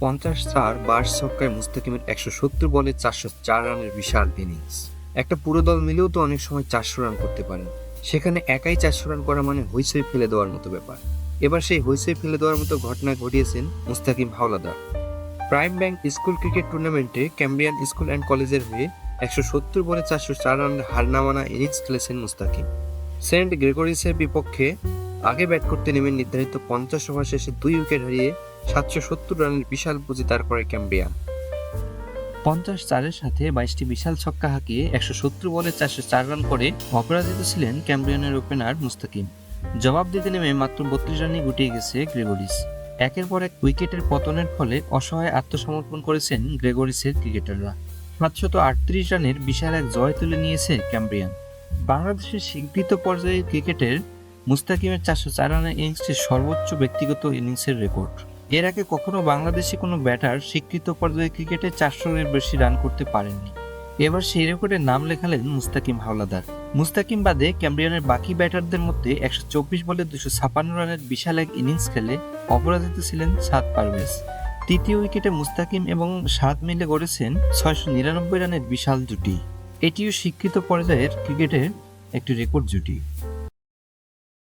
পঞ্চাশ চার বার্ষ ছক্কায় মুস্তাকিমের একশো সত্তর বলে চারশো চার রানের বিশাল ইনিংস। একটা পুরো দল মিলেও তো অনেক সময় চারশো রান করতে পারেন। সেখানে একাই চারশো রান করা মানে হইচই ফেলে দেওয়ার মতো ব্যাপার। এবার সেই হইচই ফেলে দেওয়ার মতো ঘটনা ঘটিয়েছেন Mustakim Howlader. Prime bank school cricket টুর্নামেন্টে ক্যাম্বিয়ান স্কুল অ্যান্ড কলেজের হয়ে একশো সত্তর বলে চারশো চার রানের হার নামানা ইনিংস খেলেছেন মুস্তাকিম। সেন্ট গ্রেগরিসের বিপক্ষে আগে ব্যাট করতে নেমে নির্ধারিত পঞ্চাশ ওভার শেষে দুই উইকেট হারিয়ে সাতশো সত্তর রানের বিশাল পুঁজি দাঁড় করে ক্যাম্ব্রিয়ান পঞ্চাশ চারের সাথে বাইশটি বিশাল ছক্কা হাঁকিয়ে একশো সত্তর বলে চারশো চার রান করে অপরাজিত ছিলেন ক্যাম্ব্রিয়ানের ওপেনার মুস্তাকিম। জবাব দিতে নেমে মাত্র বত্রিশ রানই গুটিয়ে গেছে গ্রেগরিস। একের পর এক উইকেটের পতনের ফলে অসহায় আত্মসমর্পণ করেছেন গ্রেগরিসের ক্রিকেটাররা। সাতশত আটত্রিশ রানের বিশাল এক জয় তুলে নিয়েছে ক্যাম্ব্রিয়ান বাংলাদেশের স্বীকৃত পর্যায়ের ক্রিকেটের মুস্তাকিমের চারশো চার রানের ইনিংসটি সর্বোচ্চ ব্যক্তিগত ইনিংসের রেকর্ড। এর আগে কখনো বাংলাদেশি কোনো ব্যাটার স্বীকৃত পর্যায়ে ক্রিকেটে চারশো এর বেশি রান করতে পারেননি। এবার সেই রেকর্ডে নাম লেখালেন মুস্তাকিম হাওলাদার। মুস্তাকিম বাদে ক্যাম্ব্রিয়ানের বাকি ব্যাটারদের মধ্যে একশো চব্বিশ বলে দুশো ছাপান্ন রানের বিশাল এক ইনিংস খেলে অপরাজিত ছিলেন সাত পারভেজ। তৃতীয় উইকেটে মুস্তাকিম এবং সাত মিলে গড়েছেন ছয়শো নিরানব্বই রানের বিশাল জুটি। এটিও স্বীকৃত পর্যায়ের ক্রিকেটের একটি রেকর্ড জুটি।